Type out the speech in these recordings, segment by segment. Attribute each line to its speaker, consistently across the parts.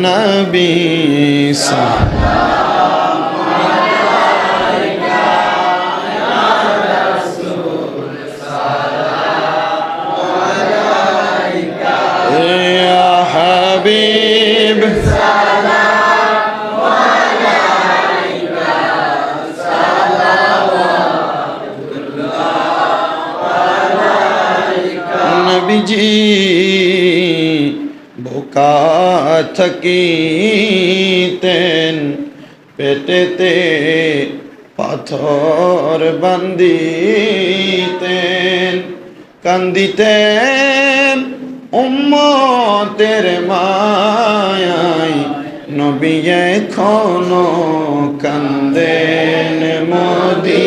Speaker 1: নবী থাকিতেন। পেটেতে পাথর বান্দিতেন কান্দিতেন উম্মতের মায়াই নবী এখনও কান্দেন মোদি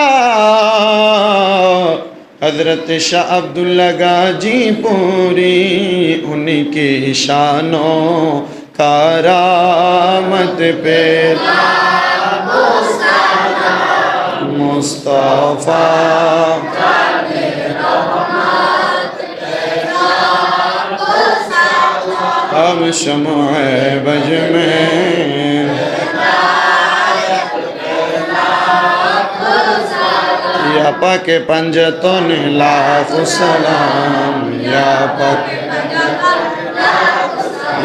Speaker 1: حضرت شاہ عبداللہ گاجی پوری، ان کی شانوں کارامت پہ۔ مصطفیٰ اب شمع بج میں ইয়া পাকে পাঞ্জতন লাখ সালাম, ইয়া পাকে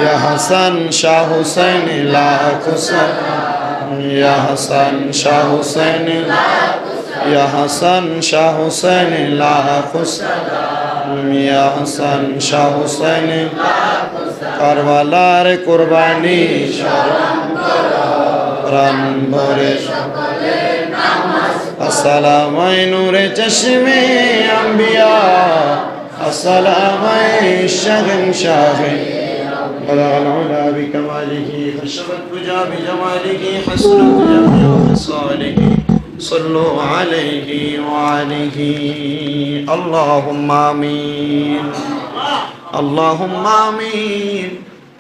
Speaker 1: ইয়া হাসান শাহ হুসেন লাখ সালাম, ইয়া হাসান শাহ হুসেন ইয়া হাসান শাহ হুসেন লাখ সালাম, ইয়া হাসান শাহ হুসেন কারবালার কুরবানি প্রাণ ভরে সকলে السلام نور چشم انبیاء السلام شغن شاہ بلغ العلا بکماله خشبت بجا بجماله حسن بجا بخصاله صلوا عليه وعليه اللهم آمين اللهم آمين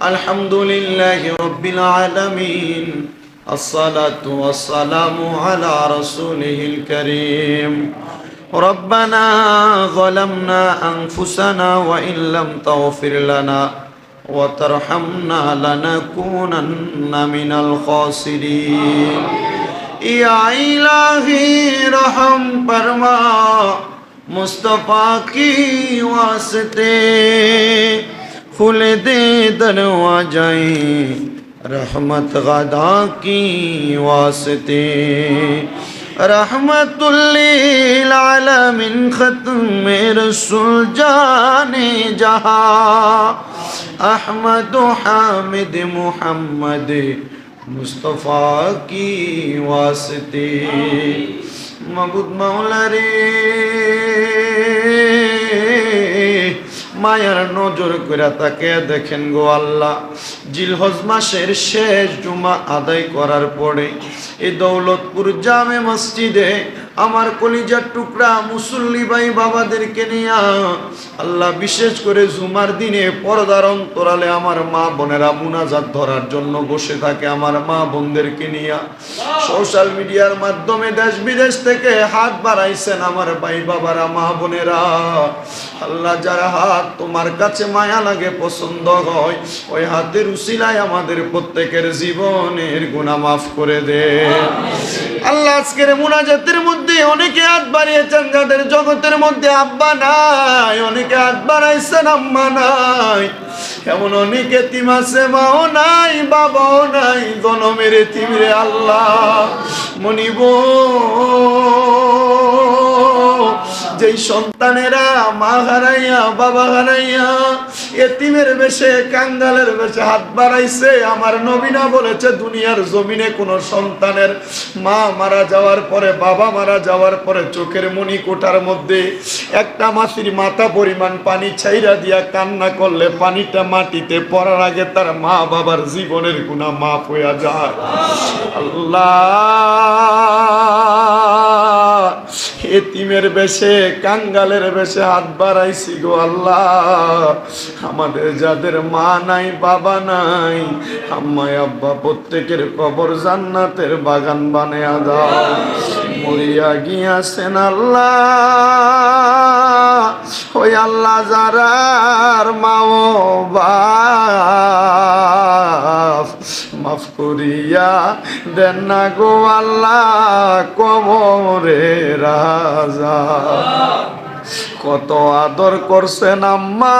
Speaker 1: الحمد لله رب العالمين الصلاة والسلام على رسوله الكريم ربنا ظلمنا أنفسنا وإن لم تغفر لنا وترحمنا لنكونن من الخاسرين يا إلهي رحم فرما مصطفیٰ کی واسطے کھل دے دروازے رحمت غدا کی واسطے۔ رحمت للعالمین ختم رسول جان جہاں۔ احمد و حامد محمد مصطفیٰ کی واسطے۔ مبود مولا رے۔ মায়ার নজর করে তাকে দেখেন গো আল্লাহ। জিলহজ মাসের শেষ জুমা আদায় করার পরে এই দৌলতপুর জামে মসজিদে আমার কলিজার টুকরা মুসল্লি ভাই বাবাদেরকে নিয়ে আল্লাহ বিশেষ করে জুমার দিনে পর্দার অন্তরালে আমার মা বোনেরা মুনাজাত ধরার জন্য বসে থাকে আমার মা বোনদেরকে নিয়ে। সোশ্যাল মিডিয়ার মাধ্যমে দেশ বিদেশ থেকে হাত বাড়াইছেন আমার ভাই বাবারা, মা বোনেরা। আল্লাহ যারা হাত তোমার কাছে মায়া লাগে, পছন্দ হয়, ওই হাতের উসিলায় আমাদের প্রত্যেকের জীবনের গুণা মাফ করে দে। আল্লাহ আজকের মুনাজাতের মধ্যে অনেকে হাত বাড়িয়েছেন, যাদের জগতের মধ্যে আব্বা নাই, অনেকে হাত বাড়াইছেন, আম্মা নাই। এমন অনেকে তিম আছে, মাও নাই, বাবাও নাই, জনমের তিমরে আল্লাহ মনিব। যেই সন্তানেরা মা হারাইয়া, বাবা হারাইয়া এতিমের বেশে, কাঙ্গালের বেশে হাত বাড়াইছে। আমার নবীনা বলেছে, দুনিয়ার জমিনে কোন সন্তানের মা মারা যাওয়ার পরে, বাবা মারা যাওয়ার পরে চোখের মনি কোটার মধ্যে একটা মাসির মাথা পরিমাণ পানি ছাইরা দিয়া কান্না করলে পানিটা মাটিতে পড়ার আগে তার মা বাবার জীবনের গুণা মাফ হইয়া যায়। আল্লাহ! এতিমের বেশে, কাঙ্গালের বেশে হাত বাড়াইছি গো আল্লাহ। আমাদের যাদের মা নাই, বাবা নাই, আম্মাই, আব্বা প্রত্যেকের কবর জান্নাতের বাগান বানিয়া দাও। মরিয়া গিয়াছেন আল্লাহ। ওই আল্লাহ যারার মাও মাফ করিয়া দেন না গো আল্লাহ কবরে রাজা। কত আদর করছেন আম্মা।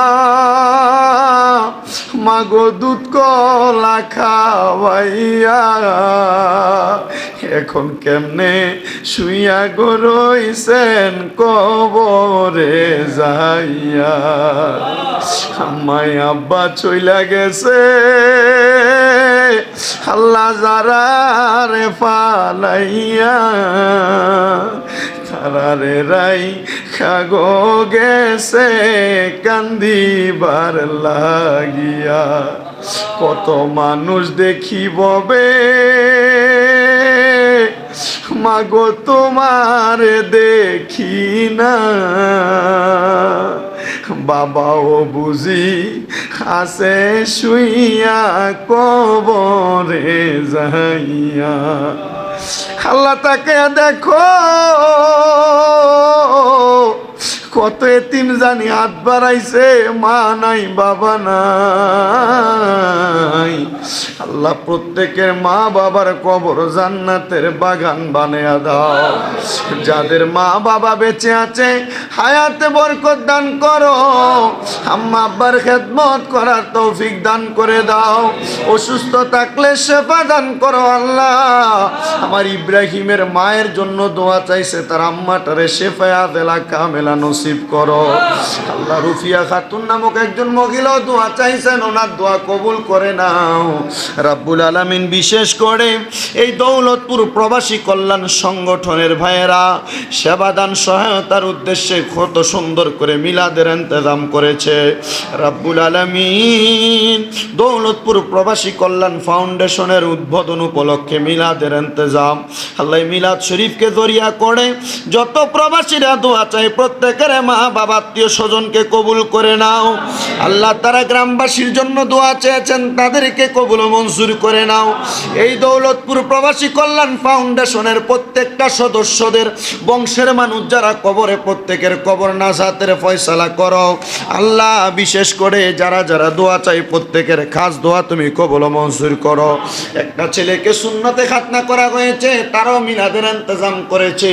Speaker 1: মাগো দুধ কলা খাওয়াইয়া এখন কেমনে শুইয়া গো রইছেন কবরে যাইয়া। আম্মাই আব্বা চইলা গেছে। আল্লাহ যারা রে পালাইয়া তারারে রাই খাগো গেছে, কান্দিবার লাগিয়া। কত মানুষ দেখিববে মাগো তোমার দেখি না। বাবাও বুঝি আছে শুইয়া কবরে যাইয়া। আল্লাহ তাকে দেখো। কত এতিম জানি, হাত বাড়াইছে, মা নাই, বাবা নাই। আল্লাহ প্রত্যেকের মা বাবার কবর জান্নাতের বাগান বানিয়ে দাও। যাদের মা বাবা বেঁচে আছে, হায়াতে বরকত দান করো। আম্মা আব্বার খেদমত করার তৌফিক দান করে দাও। অসুস্থ থাকলে সেবা দান করো আল্লাহ। আমার ইব্রাহিমের মায়ের জন্য দোয়া চাইছে, তার আম্মাটারে শেফায়া দেলা কামেলা নসিব করো। আল্লাহ রুফিয়া খাতুন নামক একজন মহিলাও দোয়া চাইছেন, ওনার দোয়া কবুল করে নাও। রাব্বুল আলামিন বিশেষ করে এই দৌলতপুর প্রবাসী কল্যাণ সংগঠনের ভাইয়েরা সেবাদান সহায়তার উদ্দেশ্যে কত সুন্দর করে মিলাদের ইন্তজাম করেছে। রাব্বুল আলামিন দৌলতপুর প্রবাসী কল্যাণ ফাউন্ডেশনের উদ্বোধন উপলক্ষে মিলাদের ইন্তজাম। আল্লাহ মিলাদ শরীফকে জরিয়া করে, যত প্রবাসীরা দোয়া চায়, প্রত্যেকের মা বাবা আত্মীয় স্বজনকে কবুল করে নাও। আল্লাহ তারা গ্রামবাসীর জন্য দোয়া চেয়েছেন, তাদেরকে কবুল মঞ্জুর করে নাও। এই দৌলতপুর প্রবাসী কল্যাণ ফাউন্ডেশনের প্রত্যেকটা সদস্যদের, বংশের মানুষ যারা কবরে, প্রত্যেকের কবর নাজাতের ফয়সালা করো। আল্লাহ, বিশেষ করে যারা যারা দোয়া চাই প্রত্যেকের খাস দোয়া তুমি কবল মঞ্জুর করো। একটা ছেলেকে শূন্যতে খাতনা করা হয়েছে, তারও মিলাদের ইন্তজাম করেছে।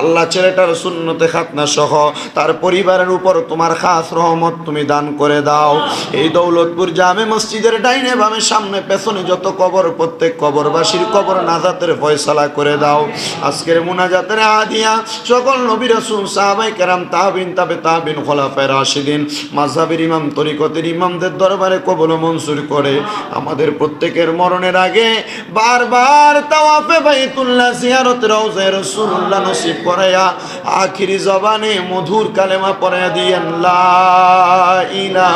Speaker 1: আল্লাহ ছেলেটার শূন্যতে খাতনা সহ তার পরিবারের উপর তোমার খাস রহমত তুমি দান করে দাও। এই দৌলতপুর জামে মসজিদের ডাইনে বামে সামনে পেছনে যত কবর, প্রত্যেক কবরবাসীর কবর নাজাতের ফয়সালা করে দাও। আজকের মুনাজাতের আদিয়া সকল নবী রাসূল সাহাবাই কেরাম, তাহবিন, তাবে তাহবিন, খোলাফায় রাশিদিন মাঝহাবের ইমাম, তরিকতের ইমামদের দরবারে কবল মঞ্জুর করে। আমাদের প্রত্যেকের মরণের আগে বারবার তাওয়াফে বাইতুল্লাহ জিয়ারত রওজায়ে রাসূলুল্লাহ নসিব করায়া আখিরি জবানে মধুর কালেমা পড়ে দিয়েন, লা ইলাহা